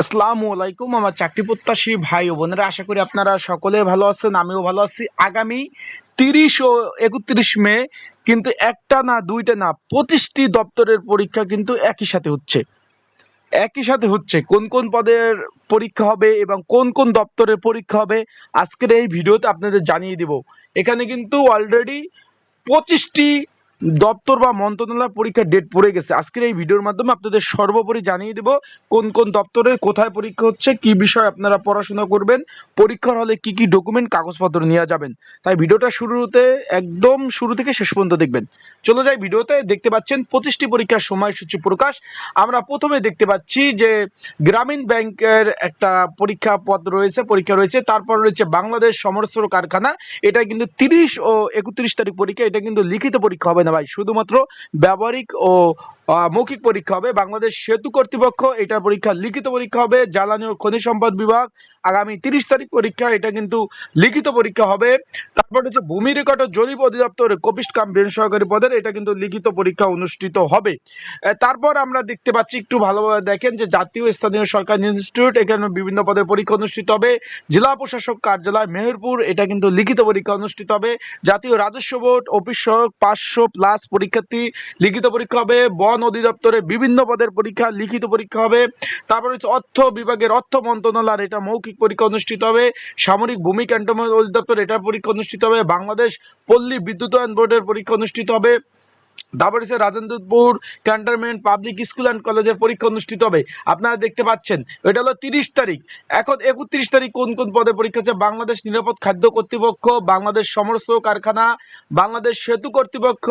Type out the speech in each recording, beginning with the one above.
আসসালামু আলাইকুম, আমার চাকরি প্রত্যাশী ভাই ও বোনেরা, আশা করি আপনারা সকলে ভালো আছেন, আমিও ভালো আছি। আগামী তিরিশ ও একত্রিশ মে কিন্তু একটা না, দুইটা না, পঁচিশটি দপ্তরের পরীক্ষা কিন্তু একই সাথে হচ্ছে। একই সাথে হচ্ছে, কোন কোন পদের পরীক্ষা হবে এবং কোন কোন দপ্তরের পরীক্ষা হবে, আজকের এই ভিডিওতে আপনাদের জানিয়ে দিব। এখানে কিন্তু অলরেডি পঁচিশটি দপ্তর বা মন্ত্রণালয় পরীক্ষার ডেট পড়ে গেছে। আজকের এই ভিডিওর মাধ্যমে আপনাদের সর্বোপরি জানিয়ে দেব কোন কোন দপ্তরের কোথায় পরীক্ষা হচ্ছে, কি বিষয় আপনারা পড়াশোনা করবেন, পরীক্ষার হলে কি কি ডকুমেন্ট কাগজপত্র নিয়ে যাবেন। তাই ভিডিওটা শুরুতে, একদম শুরু থেকে শেষ পর্যন্ত দেখবেন। চলে যাই ভিডিওতে দেখতে পাচ্ছেন পঁচিশটি পরীক্ষার সময়সূচি প্রকাশ। আমরা প্রথমে দেখতে পাচ্ছি যে গ্রামীণ ব্যাংকের একটা পরীক্ষা পদ রয়েছে, পরীক্ষা রয়েছে। তারপর রয়েছে বাংলাদেশ সমরস্ত্র কারখানা। এটা কিন্তু তিরিশ ও একত্রিশ তারিখ পরীক্ষা, এটা কিন্তু লিখিত পরীক্ষা হবে না। ভাই শুধুমাত্র ব্যবহারিক ও মৌখিক পরীক্ষা হবে। বাংলাদেশ সেতু কর্তৃপক্ষ এটার পরীক্ষা, লিখিত পরীক্ষা হবে। জ্বালানি ও খনিজ সম্পদ বিভাগ আগামী তিরিশ তারিখ পরীক্ষা, এটা কিন্তু লিখিত পরীক্ষা হবে। তারপর হচ্ছে ভূমি রেকর্ড ও জরিপ অধিদপ্তর, কপিস্ট কাম বেন সহকারী পদের, এটা কিন্তু লিখিত পরীক্ষা অনুষ্ঠিত হবে। তারপর আমরা দেখতে পাচ্ছি, একটু ভালোভাবে দেখেন যে জাতীয় স্থানীয় সরকার ইনস্টিটিউট, এখানে বিভিন্ন পদের পরীক্ষা অনুষ্ঠিত হবে। জেলা প্রশাসক কার্যালয়, মেহেরপুর, এটা কিন্তু লিখিত পরীক্ষা অনুষ্ঠিত হবে। জাতীয় রাজস্ব বোর্ড, অফিস সহায়ক পাঁচশো প্লাস পরীক্ষার্থী, লিখিত পরীক্ষা হবে। বন অধিদপ্তরে বিভিন্ন পদের পরীক্ষা, লিখিত পরীক্ষা হবে। তারপর হচ্ছে অর্থ বিভাগের অর্থ মন্ত্রণালয়ের এটা মৌখিক পরীক্ষা অনুষ্ঠিত হবে। সামরিক ভূমি ক্যান্টনমেন্ট অধিদপ্তর এটার পরীক্ষা অনুষ্ঠিত হবে। বাংলাদেশ পল্লী বিদ্যুতায়ন বোর্ডের পরীক্ষা অনুষ্ঠিত হবে। হচ্ছে Rajendrapur cantonment public school and কলেজের পরীক্ষা অনুষ্ঠিত হবে। আপনারা দেখতে পাচ্ছেন, এটা হলো তিরিশ তারিখ। এখন একত্রিশ তারিখ কোন কোন পদের পরীক্ষা হচ্ছে? বাংলাদেশ নিরাপদ খাদ্য কর্তৃপক্ষ, বাংলাদেশ সমস্ত কারখানা, বাংলাদেশ সেতু কর্তৃপক্ষ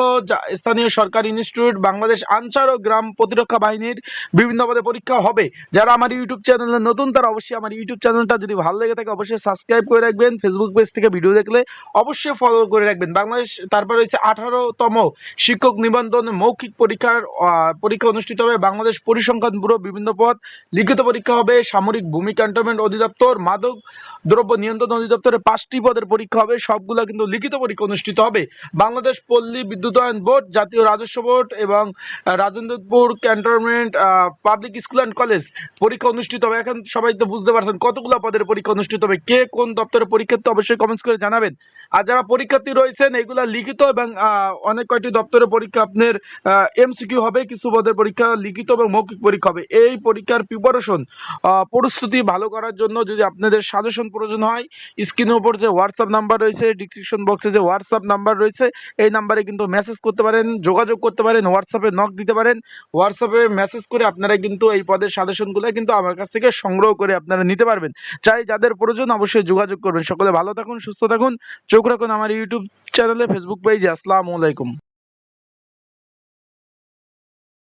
স্থানীয় সরকারি ইনস্টিটিউট, বাংলাদেশ আনসার ও গ্রাম প্রতিরক্ষা বাহিনীর বিভিন্ন পদে পরীক্ষা হবে। যারা আমার ইউটিউব চ্যানেলে নতুন, তারা অবশ্যই আমার ইউটিউব চ্যানেলটা যদি ভালো লেগে থাকে, অবশ্যই সাবস্ক্রাইব করে রাখবেন। ফেসবুক পেজ থেকে ভিডিও দেখলে অবশ্যই ফলো করে রাখবেন। বাংলাদেশ, তারপরে রয়েছে আঠারোতম শিক্ষক নিবন্ধন, মৌখিক পরীক্ষার পরীক্ষা অনুষ্ঠিত হবে বাংলাদেশ পরিসংখ্যান ব্যুরো বিভিন্ন পদ। লিখিত পরীক্ষা হবে সামরিক ভূমি ক্যান্টনমেন্ট অধিদপ্তর, মাদক দ্রব্য নিয়ন্ত্রণ অধিদপ্তরে পাঁচটি পদের পরীক্ষা হবে। সবগুলা কিন্তু লিখিত পরীক্ষা অনুষ্ঠিত হবে। বাংলাদেশ পল্লী বিদ্যুতায়ন বোর্ড, জাতীয় রাজস্ব বোর্ড এবং Rajendrapur cantonment public school and college পরীক্ষা অনুষ্ঠিত হবে। এখন সবাই তো বুঝতে পারছেন কতগুলো পদের পরীক্ষা অনুষ্ঠিত হবে। কে কোন দপ্তরে পরীক্ষার্থী অবশ্যই কমেন্টস করে জানাবেন। আর যারা পরীক্ষার্থী রয়েছেন, এগুলা লিখিত এবং অনেক কয়টি দপ্তরে পরীক্ষা আপনার এমসিকিউ হবে, কিছু পদের পরীক্ষা, লিখিত এবং মৌখিক পরীক্ষা হবে। এই পরীক্ষার প্রিপারেশন প্রস্তুতি ভালো করার জন্য যদি আপনাদের সাজেশন প্রয়োজন হয় স্ক্রিনের উপর যে হোয়াটসঅ্যাপ নাম্বার রয়েছে ডিসক্রিপশন বক্সে যে হোয়াটসঅ্যাপ নাম্বার রয়েছে, এই নাম্বারে কিন্তু মেসেজ করতে পারেন, যোগাযোগ করতে পারেন হোয়াটসঅ্যাপে নক দিতে পারেন। হোয়াটসঅ্যাপে মেসেজ করে আপনারা কিন্তু এই পদের সাজেশনগুলো কিন্তু আমার কাছ থেকে সংগ্রহ করে আপনারা নিতে পারবেন। চাই যাদের প্রয়োজন অবশ্যই যোগাযোগ করবেন। সকলে ভালো থাকুন, সুস্থ থাকুন। চোখ রাখুন আমার ইউটিউব চ্যানেলে ফেসবুক পেজে আসসালামু আলাইকুম।